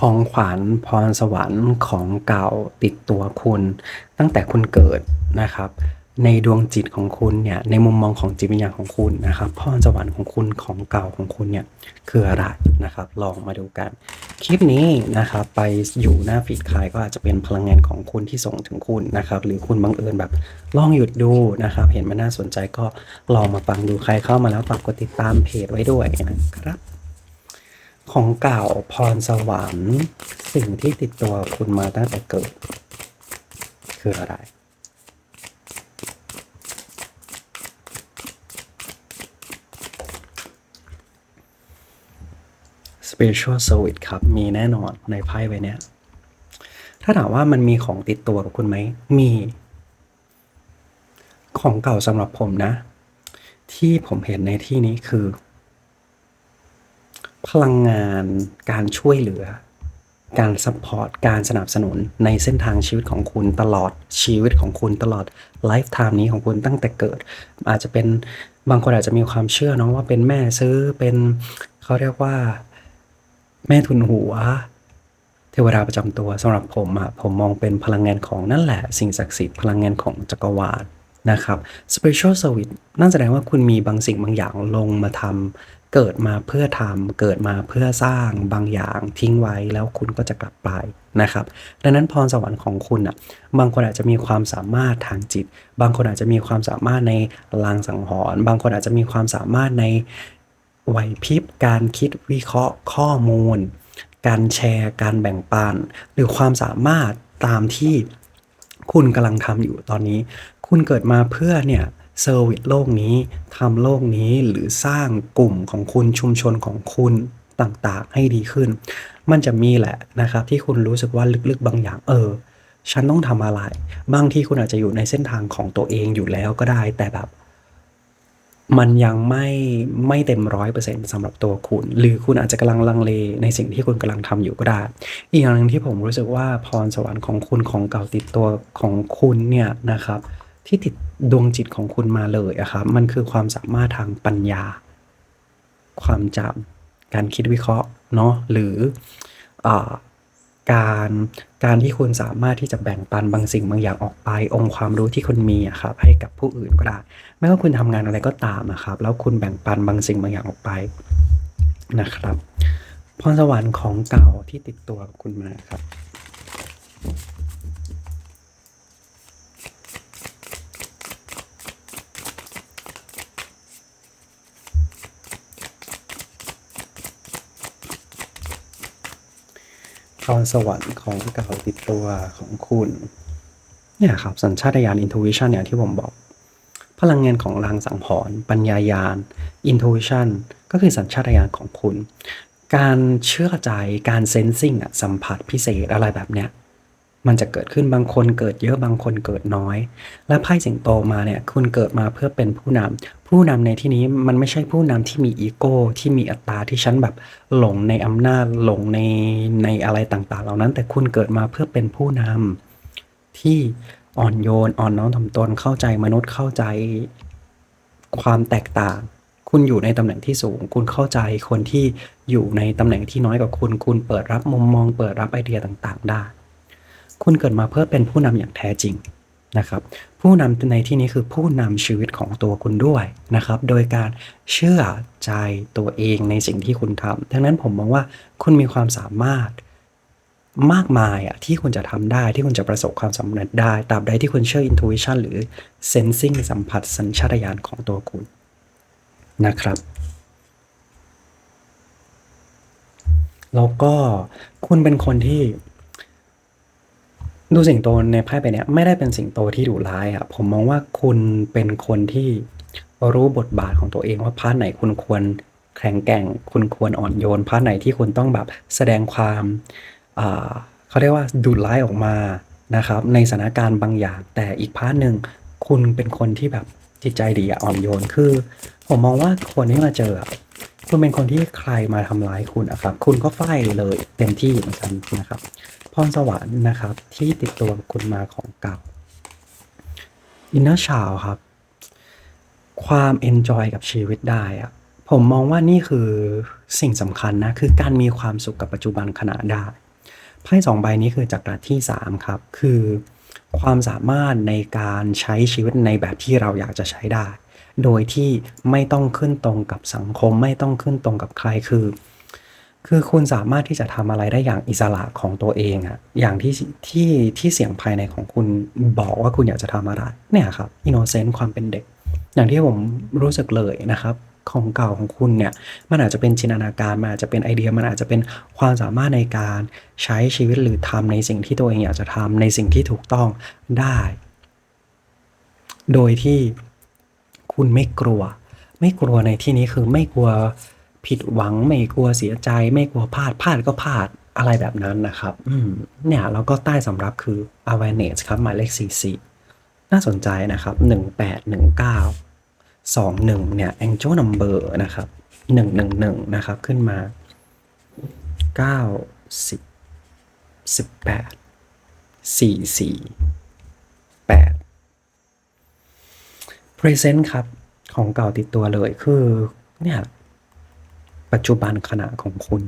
ของขวัญพรสวรรค์ของเก่าติดตัวคุณ ตั้งแต่คุณเกิดนะครับ ในดวงจิตของคุณเนี่ยในมุมมองของจิตวิญญาณของคุณนะครับพรสวรรค์ของคุณของเก่าของคุณเนี่ยคืออะไรนะครับ ลองมาดูกันคลิปนี้นะครับไปอยู่หน้าฟีดใครก็อาจจะเป็นพลังงานของคุณที่ส่งถึงคุณนะครับ หรือคุณบังเอิญแบบลองหยุดดูนะครับ เห็นมันน่าสนใจก็ลองมาฟังดูใครเข้ามาแล้วฝากกดติดตามเพจไว้ด้วยนะครับ ของเก่าพรสวรรค์สิ่งที่ติดตัวคุณมาตั้งแต่เกิด คืออะไร Spiritual Service ครับ มีแน่นอนในไพ่ใบนี้ถ้าถามว่ามันมีของติดตัวกับคุณไหม มี ของเก่าสำหรับผมนะ ที่ผมเห็นในที่นี้คือ พลังงานการช่วยเหลือ การซัพพอร์ตการสนับสนุนในเส้นทางชีวิตของคุณตลอดชีวิตของคุณตลอดไลฟ์ไทม์นี้ของคุณตั้งแต่เกิด อาจจะเป็นบางคนอาจจะมีความเชื่อเนาะว่าเป็นแม่ซื้อเป็นเขาเรียกว่า แม่ทุนหัวเทวดาประจำตัวสำหรับผมอะผมมองเป็นพลังงานของนั่นแหละ สิ่งศักดิ์สิทธิ์พลังงานของจักรวาล นะครับ Spiritual Service นั่นแสดงว่าคุณมีบางสิ่งบางอย่างลงมาทำเกิดมาเพื่อทำเกิดมาเพื่อสร้างบางอย่างทิ้งไว้แล้วคุณก็จะกลับไปนะครับ ดังนั้นพรสวรรค์ของคุณอะบางคนอาจจะมีความสามารถทางจิต บางคนอาจจะมีความสามารถในลางสังหรณ์บางคนอาจจะมีความสามารถในไหวพริบการคิดวิเคราะห์ข้อมูล การแชร์ การแบ่งปัน หรือความสามารถตามที่ คุณกำลังทำอยู่ตอนนี้ คุณเกิดมาเพื่อเนี่ยเซอร์วิสโลกนี้ทำโลกนี้หรือสร้างกลุ่มของคุณชุมชนของคุณต่างๆ ให้ดีขึ้น มันจะมีแหละนะครับ ที่คุณรู้สึกว่าลึกๆบางอย่างเออ ฉันต้องทำอะไร บางที่คุณอาจจะอยู่ในเส้นทางของตัวเองอยู่แล้วก็ได้ แต่แบบ มันยังไม่ไม่เต็มร้อยเปอร์เซ็นต์สำหรับตัวคุณ หรือคุณอาจจะกำลังลังเลในสิ่งที่คุณกำลังทำอยู่ก็ได้ อีกอย่างหนึ่งที่ผมรู้สึกว่าพรสวรรค์ของคุณของเก่าติดตัวของคุณเนี่ยนะครับ ที่ติดดวงจิตของคุณมาเลยอะครับ มันคือความสามารถทางปัญญา ความจำการคิดวิเคราะห์เนาะหรืออ การ การที่คุณสามารถที่จะแบ่งปันบางสิ่งบางอย่างออกไป องค์ความรู้ที่คุณมีครับให้กับผู้อื่นก็ได้ ไม่ว่าคุณทำงานอะไรก็ตามนะครับ แล้วคุณแบ่งปันบางสิ่งบางอย่างออกไปนะครับพรสวรรค์ของเก่าที่ติดตัวคุณมาครับ พรสวรรค์ของเก่าติดตัวของคุณ เนี่ยครับ สัญชาตญาณ intuition เนี่ยที่ผมบอก พลังงานของรางสังหรณ์ปัญญายาณ intuition ก็คือสัญชาตญาณของคุณ การเชื่อใจการเซนซิงอะสัมผัสพิเศษอะไรแบบเนี้ย มันจะเกิดขึ้นบางคนเกิดเยอะบางคนเกิดน้อย และไพ่สิงโตมาเนี่ยคุณเกิดมาเพื่อเป็นผู้นำผู้นำในที่นี้มันไม่ใช่ผู้นำที่มีอีโก้ที่มีอัตราที่ฉันแบบหลงในอำนาจหลงในในอะไรต่างๆ เหล่านั้น แต่คุณเกิดมาเพื่อเป็นผู้นำที่อ่อนโยนอ่อนน้อมถ่อมตนเข้าใจมนุษย์เข้าใจความแตกต่าง คุณอยู่ในตำแหน่งที่สูง คุณเข้าใจคนที่อยู่ในตำแหน่งที่น้อยกว่าคุณ คุณเปิดรับมุมมอง เปิดรับไอเดียต่างๆ ได้ คุณเกิดมาเพื่อเป็นผู้นำอย่างแท้จริงนะครับผู้นำในที่นี้คือผู้นำชีวิตของตัวคุณด้วยนะครับ โดยการเชื่อใจตัวเองในสิ่งที่คุณทำดังนั้นผมมองว่าคุณมีความสามารถมากมายอะที่คุณจะทำได้ที่คุณจะประสบความสำเร็จได้ตราบใดที่คุณเชื่อ intuition หรือ sensing สัมผัสสัญชาตญาณของตัวคุณนะครับ แล้วก็คุณเป็นคนที่ ดูสิงโตในไพ่ไปเนี้ยไม่ได้เป็นสิงโตที่ดุร้ายอะผมมองว่าคุณเป็นคนที่รู้บทบาทของตัวเองว่าพาร์ทไหนคุณควรแข็งแกร่ง คุณควรอ่อนโยนพาร์ทไหนที่คุณต้องแบบแสดงความเขาเรียกว่าดุร้ายออกมานะครับในสถานการณ์บางอย่าง แต่อีกพาร์ทหนึ่งคุณเป็นคนที่แบบจิตใจดีอะอ่อนโยนคือ ผมมองว่าคนที่มาเจอ คุณเป็นคนที่ใครมาทำร้ายคุณอะครับ คุณก็ไฟเลยเต็มที่เหมือนกันนะครับพรสวรรค์นะครับ ที่ติดตัวคุณมาของเก่าอินเนอร์ชาวครับ ความเอนจอยกับชีวิตได้อะผมมองว่านี่คือสิ่งสำคัญนะ คือการมีความสุขกับปัจจุบันขณะได้ไพ่สองใบนี้คือจักรที่สามครับ คือความสามารถในการใช้ชีวิตในแบบที่เราอยากจะใช้ได้ โดยที่ไม่ต้องขึ้นตรงกับสังคม ไม่ต้องขึ้นตรงกับใครคือ คือคุณสามารถที่จะทำอะไรได้อย่างอิสระของตัวเองอะอย่างที่ที่ที่เสียงภายในของคุณบอกว่าคุณอยากจะทำอะไรเนี่ยครับอินโนเซนต์ความเป็นเด็ก อย่างที่ผมรู้สึกเลยนะครับของเก่าของคุณเนี่ยมันอาจจะเป็นจินตนาการมันอาจจะเป็นไอเดียมันอาจจะเป็นความสามารถในการใช้ชีวิตหรือทำในสิ่งที่ตัวเองอยากจะทำในสิ่งที่ถูกต้องได้ โดยที่ คุณไม่กลัว ไม่กลัวในที่นี้คือไม่กลัวผิดหวัง ไม่กลัวเสียใจ ไม่กลัวพลาดพลาดก็พลาดอะไรแบบนั้นนะครับ อืมเนี่ยแล้วก็ใต้สำรับคือ awareness ครับหมายเลข44น่าสนใจนะครับ 1819 21เนี่ย angel number นะครับ 111 นะครับ ขึ้นมา 9 10 18 44 present ครับ ของเก่าติดตัวเลยคือเนี่ยปัจจุบันขณะของคุณ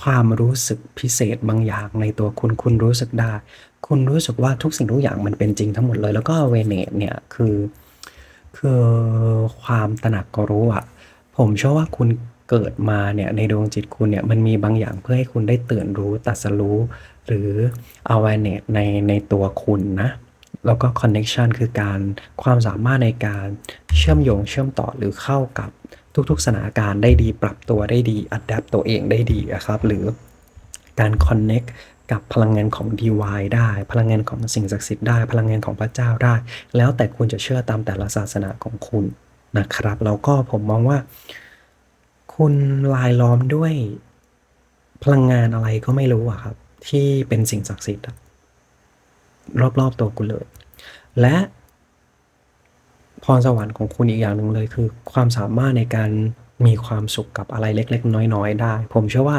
ความรู้สึกพิเศษบางอย่างในตัวคุณคุณรู้สึกได้ คุณรู้สึกว่าทุกสิ่งทุกอย่างมันเป็นจริงทั้งหมดเลย แล้วก็เวเนตเนี่ยคือคือความตระหนักรู้อะผมเชื่อว่าคุณเกิดมาเนี่ยในดวงจิตคุณเนี่ยมันมีบางอย่างเพื่อให้คุณได้ตื่นรู้ตรัสรู้ หรือ awareness ในในตัวคุณนะ แล้วก็ connection คือการความสามารถในการเชื่อมโยงเชื่อมต่อหรือเข้ากับทุกๆสถานการณ์ได้ดีปรับตัวได้ดี adapt ตัวเองได้ดีอะครับ หรือการ connect กับพลังงานของ divine ได้ พลังงานของสิ่งศักดิ์สิทธิ์ได้ พลังงานของพระเจ้าได้ แล้วแต่คุณจะเชื่อตามแต่ละศาสนาของคุณนะครับ แล้วก็ผมมองว่า คุณลายล้อมด้วยพลังงานอะไรก็ไม่รู้อะครับ ที่เป็นสิ่งศักดิ์สิทธิ์ รอบๆตัวคุณเลย และพรสวรรค์ของคุณอีกอย่างหนึ่งเลยคือ ความสามารถในการมีความสุขกับอะไรเล็ก ๆ น้อย ๆ ได้ ผมเชื่อว่า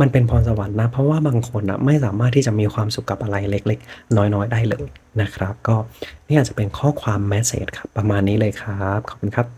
มันเป็นพรสวรรค์นะ เพราะว่าบางคนนะไม่สามารถที่จะมีความสุขกับอะไรเล็ก ๆ น้อย ๆ ได้เลยนะครับ ก็นี่อาจจะเป็นข้อความแมสเซจครับประมาณนี้เลยครับ ขอบคุณครับ